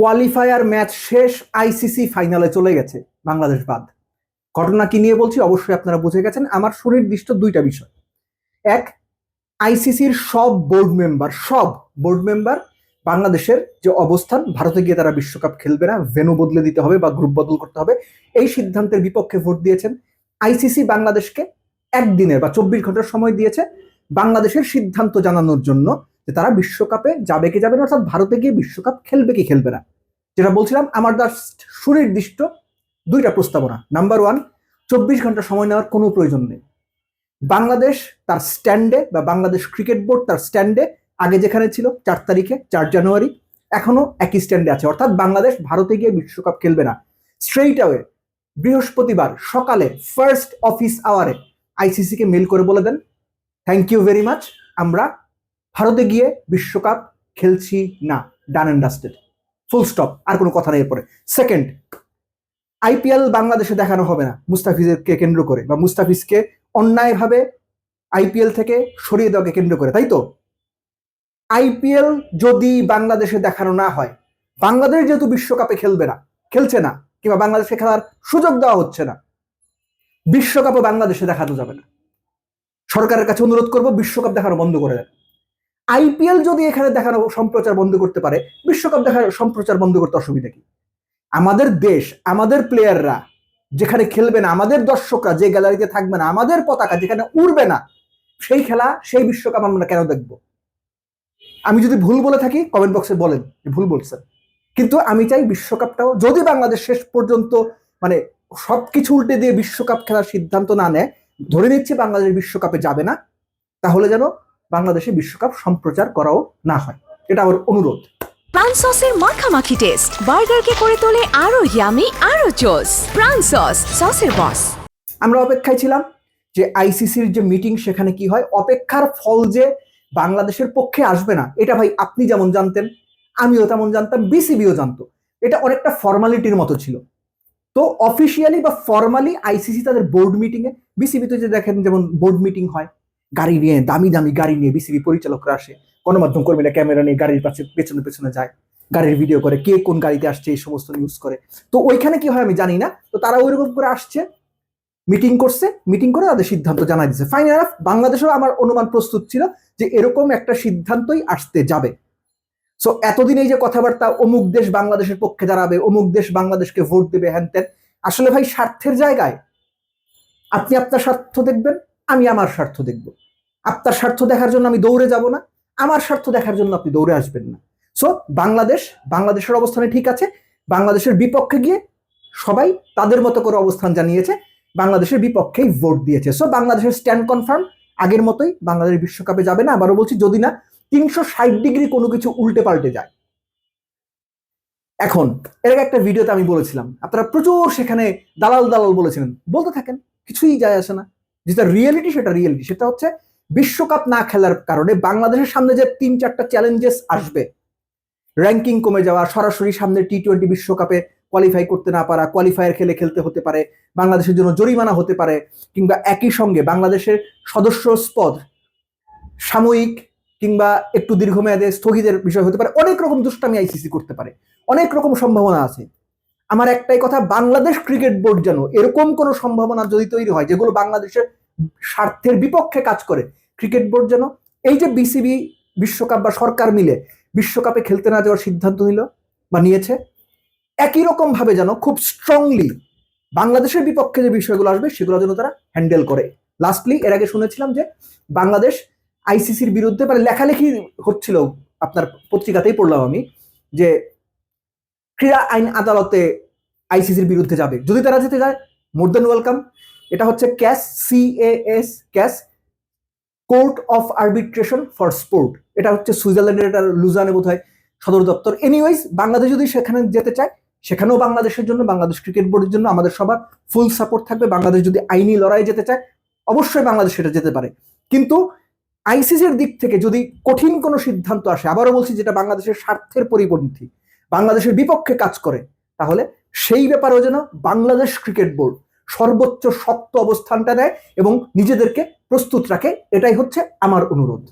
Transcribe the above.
Qualifier match শেষ ICC ফাইনালে চলে গেছে বাংলাদেশ বাদ। ঘটনা কি নিয়ে বলছি অবশ্যই আপনারা বুঝে গেছেন। আমার সুনির্দিষ্ট দুইটা বিষয়। এক, আইসিসির সব বোর্ড মেম্বার সব বোর্ড মেম্বার বাংলাদেশের যে অবস্থান, ভারতে গিয়ে তারা বিশ্বকাপ খেলবে না ভেনু বদলে দিতে হবে বা গ্রুপ বদল করতে হবে, এই সিদ্ধান্তের বিপক্ষে ভোট দিয়েছেন। আইসিসি বাংলাদেশকে একদিনের বা চব্বিশ ঘণ্টার সময় দিয়েছে বাংলাদেশের সিদ্ধান্ত জানানোর জন্য যে তারা বিশ্বকাপে যাবে কি যাবে না, অর্থাৎ ভারতে গিয়ে বিশ্বকাপ খেলবে কি খেলবে না। যেটা বলছিলাম, আমার জাস্ট সুনির্দিষ্ট দুইটা প্রস্তাবনা। নাম্বার ওয়ান চব্বিশ ঘণ্টা সময় নেওয়ার কোনো প্রয়োজন নেই। বাংলাদেশ তার স্ট্যান্ডে বা বাংলাদেশ ক্রিকেট বোর্ড তার স্ট্যান্ডে আগে যেখানে ছিল, চার তারিখে, চার জানুয়ারি এখনও একই স্ট্যান্ডে আছে। অর্থাৎ বাংলাদেশ ভারতে গিয়ে বিশ্বকাপ খেলবে না। স্ট্রেইট অ্যাওয়ে বৃহস্পতিবার সকালে ফার্স্ট অফিস আওয়ারে আইসিসিকে মেল করে বলে দেন। থ্যাংক ইউ ভেরি মাচ আমরা ভারতে গিয়ে বিশ্বকাপ খেলছি না done and dusted full stop আর কোনো কথা নেই এরপরে। সেকেন্ড আইপিএল বাংলাদেশে দেখানো হবে না, মুস্তাফিজকে কেন্দ্র করে, বা মুস্তাফিজকে অন্যায়ভাবে আইপিএল থেকে সরিয়ে দেওয়াকে কেন্দ্র করে, তাই তো? আইপিএল যদি বাংলাদেশে দেখানো না হয়, বাংলাদেশ যেহেতু বিশ্বকাপে খেলবে না, খেলছে না, কিংবা বাংলাদেশে খেলার সুযোগ দেওয়া হচ্ছে না, বিশ্বকাপও বাংলাদেশে দেখানো যাবে না। সরকারের কাছে অনুরোধ করব, বিশ্বকাপ দেখানো বন্ধ করে দেন। আইপিএল যদি এখানে দেখানো সম্প্রচার বন্ধ করতে পারে, বিশ্বকাপ দেখার সম্প্রচার বন্ধ করতে অসুবিধা কি? আমাদের দেশ, আমাদের প্লেয়াররা যেখানে খেলবে না, আমাদের দর্শকরা যে গ্যালারিতে থাকবে না, আমাদের পতাকা যেখানে উড়বে না, সেই খেলা, সেই বিশ্বকাপ আমরা কেন দেখব? আমি যদি ভুল বলে থাকি কমেন্ট বক্সে বলেন ভুল বলছেন। কিন্তু আমি চাই বিশ্বকাপটাও, যদি বাংলাদেশ শেষ পর্যন্ত মানে সবকিছু উল্টে দিয়ে বিশ্বকাপ খেলার সিদ্ধান্ত না নেয়, ধরে নিচ্ছে বাংলাদেশ বিশ্বকাপে যাবে না, তাহলে যেন বাংলাদেশে বিশ্বকাপ সম্প্রচার করাও না হয়। এটা আমার অনুরোধ। প্রাণ সসের মাখামাখি টেস্ট বার্গারকে করে তোলে আরও ইয়ামি আরও জোস। প্রাণ সস সসের বস আমরা অপেক্ষায় ছিলাম যে আইসিসির যে মিটিং সেখানে কি হয় অপেক্ষার ফল যে বাংলাদেশের পক্ষে আসবে না এটা ভাই আপনি যেমন জানতেন আমিও তেমন জানতাম বিসিবিও জানতো। এটা অনেকটা ফর্মালিটির মতো ছিল। তো অফিসিয়ালি বা ফর্মালি আইসিসি তাদের বোর্ড মিটিংয়ে বিসিবিতে যে দেখেন যেমন বোর্ড মিটিং হয় গাড়ি নিয়ে, দামি দামি গাড়ি নিয়ে বিসিবি পরিচালকরা আসে। গণমাধ্যম কর্মীরা ক্যামেরা নিয়ে গাড়ির পাশে, পেছনে পেছনে যায়। গাড়ির ভিডিও করে কে কোন গাড়িতে আসছে, এই সমস্ত নিউজ করে। তো ওইখানে কি হয় আমি জানি না, তো তারা ওইরকম করে আসছে মিটিং করছে মিটিং করে তাদের সিদ্ধান্ত জানাই দিচ্ছে ফাইনাল বাংলাদেশেও আমার অনুমান প্রস্তুত ছিল যে এরকম একটা সিদ্ধান্তই আসতে যাবে। সো এতদিন এই যে কথাবার্তা, অমুক দেশ বাংলাদেশের পক্ষে দাঁড়াবে, অমুক দেশ বাংলাদেশকে ভোট দেবে, হ্যান আসলে ভাই, স্বার্থের জায়গায় আপনি আপনার স্বার্থ দেখবেন আমি আমার স্বার্থ দেখব। আপনার স্বার্থ দেখার জন্য আমি দৌড়ে যাব না। আমার স্বার্থ দেখার জন্য আপনি দৌড়ে আসবেন না। সো বাংলাদেশ, বাংলাদেশের অবস্থানে ঠিক আছে। বাংলাদেশের বিপক্ষে গিয়ে সবাই তাদের মতো করে অবস্থান জানিয়েছে। বাংলাদেশের বিপক্ষেই ভোট দিয়েছে। সো বাংলাদেশের স্ট্যান্ড কনফার্ম আগের মতোই বাংলাদেশ বিশ্বকাপে যাবে না। আবারও বলছি, যদি না তিনশো ষাট ডিগ্রি কোনো কিছু উল্টে পাল্টে যায়। এখন, এর আগে একটা ভিডিওতে আমি বলেছিলাম, আপনারা প্রচুর সেখানে দালাল দালাল বলেছিলেন। বলতে থাকেন, কিছুই যায় আসে না। যেটা রিয়েলিটি সেটা রিয়েলিটি সেটা হচ্ছে বিশ্বকাপ না খেলার কারণে বাংলাদেশের সামনে যে তিন চারটা চ্যালেঞ্জেস আসবে র্যাঙ্কিং কমে যাওয়া, সরাসরি সামনে টি টোয়েন্টি বিশ্বকাপে কোয়ালিফাই করতে না পারা কোয়ালিফায়ার খেলে খেলতে হতে পারে, বাংলাদেশের জন্য জরিমানা হতে পারে, কিংবা একই সঙ্গে বাংলাদেশের সদস্য পদ সাময়িক কিংবা একটু দীর্ঘমেয়াদে স্থগিতের বিষয় হতে পারে, অনেক রকম দুষ্টামি আইসিসি করতে পারে, অনেক রকম সম্ভাবনা আছে। আমার একটাই কথা, বাংলাদেশ ক্রিকেট বোর্ড যেন এরকম কোনো সম্ভাবনা যদি তৈরি হয়, যেগুলো বাংলাদেশের স্বার্থের বিপক্ষে কাজ করে। ক্রিকেট বোর্ড যেন এই যে বিসিবি বিশ্বকাপ বা সরকার মিলে বিশ্বকাপে খেলতে না যাওয়ার সিদ্ধান্ত নিল বা নিয়েছে, একই রকম ভাবে যেন খুব স্ট্রংলি বাংলাদেশের বিপক্ষে যে বিষয়গুলো আসবে সেগুলো যেন তারা হ্যান্ডেল করে। লাস্টলি এর আগে শুনেছিলাম যে বাংলাদেশ আইসিসির বিরুদ্ধে মানে লেখালেখি হচ্ছিল আপনার পত্রিকাতেই পড়লাম আমি, যে ক্রীড়া আইন আদালতে আইসিসির বিরুদ্ধে যাবে। যদি তারা যেতে যায় মোর দেন ওয়েলকাম এটা হচ্ছে CAS CAS CAS, court of arbitration for sport. এটা হচ্ছে সুইজারল্যান্ডের এটা লুজানে বোধ হয় সদর দপ্তর। এনিওয়াইজ বাংলাদেশ যদি সেখানে যেতে চায়, সেখানেও বাংলাদেশের জন্য, বাংলাদেশ ক্রিকেট বোর্ডের জন্য আমাদের সবার ফুল সাপোর্ট থাকবে। বাংলাদেশ যদি আইনি লড়াই যেতে চায়, অবশ্যই বাংলাদেশ সেটা যেতে পারে। কিন্তু আইসিসির দিক থেকে যদি কঠিন কোনো সিদ্ধান্ত আসে, আবারও বলছি যেটা বাংলাদেশের স্বার্থের পরিপন্থী, বাংলাদেশের বিপক্ষে কাজ করে, তাহলে সেই ব্যাপারেও যেন বাংলাদেশ ক্রিকেট বোর্ড সর্বোচ্চ সত্য অবস্থানটা নেয় এবং নিজেদেরকে প্রস্তুত রাখে। এটাই হচ্ছে আমার অনুরোধ।